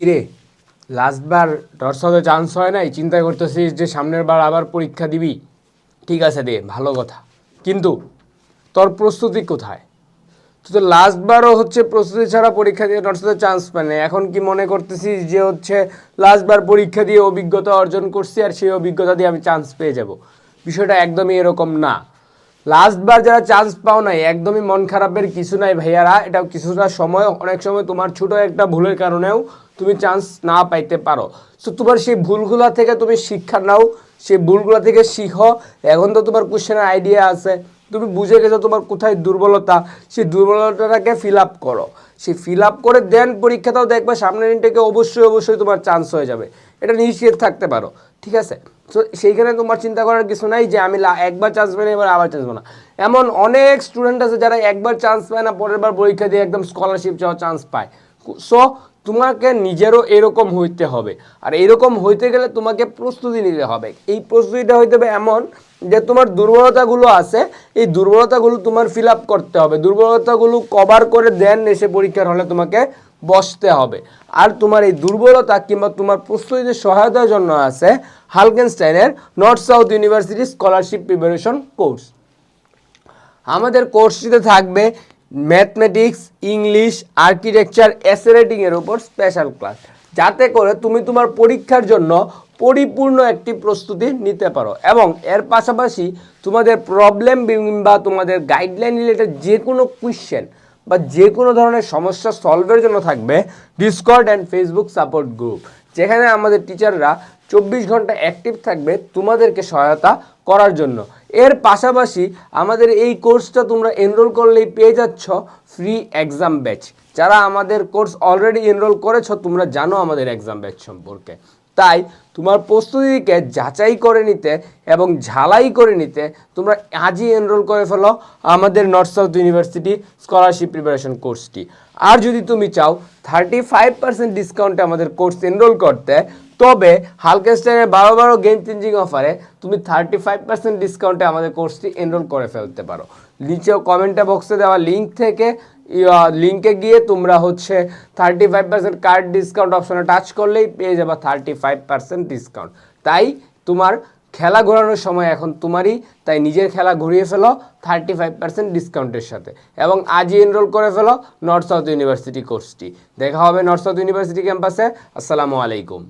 কিরে, লাস্টবার তোর সাথে চান্স হয় নাই, চিন্তা করতেছিস যে সামনের বার আবার পরীক্ষা দিবি? ঠিক আছে দে, ভালো কথা। কিন্তু তোর প্রস্তুতি কোথায়? তো লাস্টবারও হচ্ছে প্রস্তুতি ছাড়া পরীক্ষা দিয়ে সাথে চান্স পায় না এখন কি মনে করতেছিস যে হচ্ছে লাস্টবার পরীক্ষা দিয়ে অভিজ্ঞতা অর্জন করছি আর সেই অভিজ্ঞতা দিয়ে আমি চান্স পেয়ে যাব? বিষয়টা একদমই এরকম না। লাস্টবার যারা চান্স পাও নাই, একদমই মন খারাপের কিছু নাই ভাইয়ারা। এটা কিছুটা সময়, অনেক সময় তোমার ছোট একটা ভুলের কারণেও তুমি চান্স না পাইতে পারো। সো তোমার সেই ভুলগুলা থেকে তুমি শিক্ষা নাও, সেই ভুলগুলা থেকে শিখো। এখন তো তোমার কোশ্চেনের আইডিয়া আছে। তুমি বুঝে গেছো তোমার কোথায় দুর্বলতা, সেই দুর্বলতাটাকে ফিল আপ করো। সেই ফিল আপ করে দেন, পরীক্ষাটাও দেখবে, সামনের ইনটেকে অবশ্যই অবশ্যই তোমার চান্স হয়ে যাবে। এটা নিশ্চিত থাকতে পারো, ঠিক আছে? তো সেইখানে তোমার চিন্তা করার কিছু নাই যে আমি একবার চান্স পাই না এবার আবার চান্স পাবো না। এমন অনেক স্টুডেন্ট আছে যারা একবার চান্স পায় না, পরের বার পরীক্ষা দিয়ে একদম স্কলারশিপ চাওয়া চান্স পায়। সো তোমাকে নিজেরও এরকম হইতে হবে। আর এরকম হইতে গেলে তোমাকে প্রস্তুতি নিতে হবে। এই প্রস্তুতিটা হইতে হবে এমন যে তোমার দুর্বলতাগুলো আছে, এই দুর্বলতাগুলো তোমার ফিল আপ করতে হবে। দুর্বলতাগুলো কভার করে দেন এসে পরীক্ষার হলে তোমাকে বসতে হবে। আর তোমার এই দুর্বলতা কিংবা তোমার প্রস্তুতিতে সহায়তার জন্য আছে হালকেনস্টাইনের North South University scholarship preparation course. আমাদের কোর্সটিতে থাকবে ম্যাথমেটিক্স, ইংলিশ, আর্কিটেকচার এসে রেটিংয়ের উপর স্পেশাল ক্লাস যাতে করে তুমি তোমার পরীক্ষার জন্য পরিপূর্ণ একটি প্রস্তুতি নিতে পারো এবং এর পাশাপাশি তোমাদের প্রবলেম বা তোমাদের গাইডলাইন রিলেটেড যে কোনো কোয়েশ্চেন বা যে কোনো ধরনের সমস্যা সলভের জন্য থাকবে Discord and Facebook support group যেখানে আমাদের টিচাররা চব্বিশ ঘণ্টা অ্যাক্টিভ থাকবে, তোমাদেরকে সহায়তা করার জন্য। এর পাশাপাশি আমাদের এই কোর্সটা তোমরা এনরোল করলেই পেয়ে যাচ্ছ ফ্রি এক্সাম ব্যাচ যারা আমাদের কোর্স অলরেডি এনরোল করেছ, তোমরা জানো আমাদের এক্সাম ব্যাচ সম্পর্কে। তাই তোমার প্রস্তুতিকে যাচাই করে নিতে এবং ঝালাই করে নিতে তোমরা আজই এনরোল করে ফেলো আমাদের North South University scholarship preparation কোর্সটি আর যদি তুমি চাও থার্টি ফাইভ পার্সেন্ট ডিসকাউন্টে আমাদের কোর্স এনরোল করতে, তবে হালকেস্টাইনের বারো বারো গেম চেঞ্জিং অফারে তুমি থার্টি ফাইভ পার্সেন্ট ডিসকাউন্টে আমাদের কোর্সটি এনরোল করে ফেলতে পারো। নিচেও কমেন্টে বক্সে দেওয়া লিঙ্ক থেকে লিঙ্কে গিয়ে তোমরা হচ্ছে thirty five percent card discount অপশনে টাচ করলেই পেয়ে যাবে থার্টি ফাইভ পার্সেন্ট ডিসকাউন্ট তাই তোমার খেলা ঘোরানোর সময় এখন তোমারই, তাই নিজের খেলা ঘুরিয়ে ফেলো থার্টি ফাইভ পার্সেন্ট ডিসকাউন্টের সাথে। এবং আজই এনরোল করে ফেলো নর্থ সাউথ ইউনিভার্সিটি কোর্সটি দেখা হবে নর্থ সাউথ ইউনিভার্সিটি ক্যাম্পাসে আসসালামু আলাইকুম।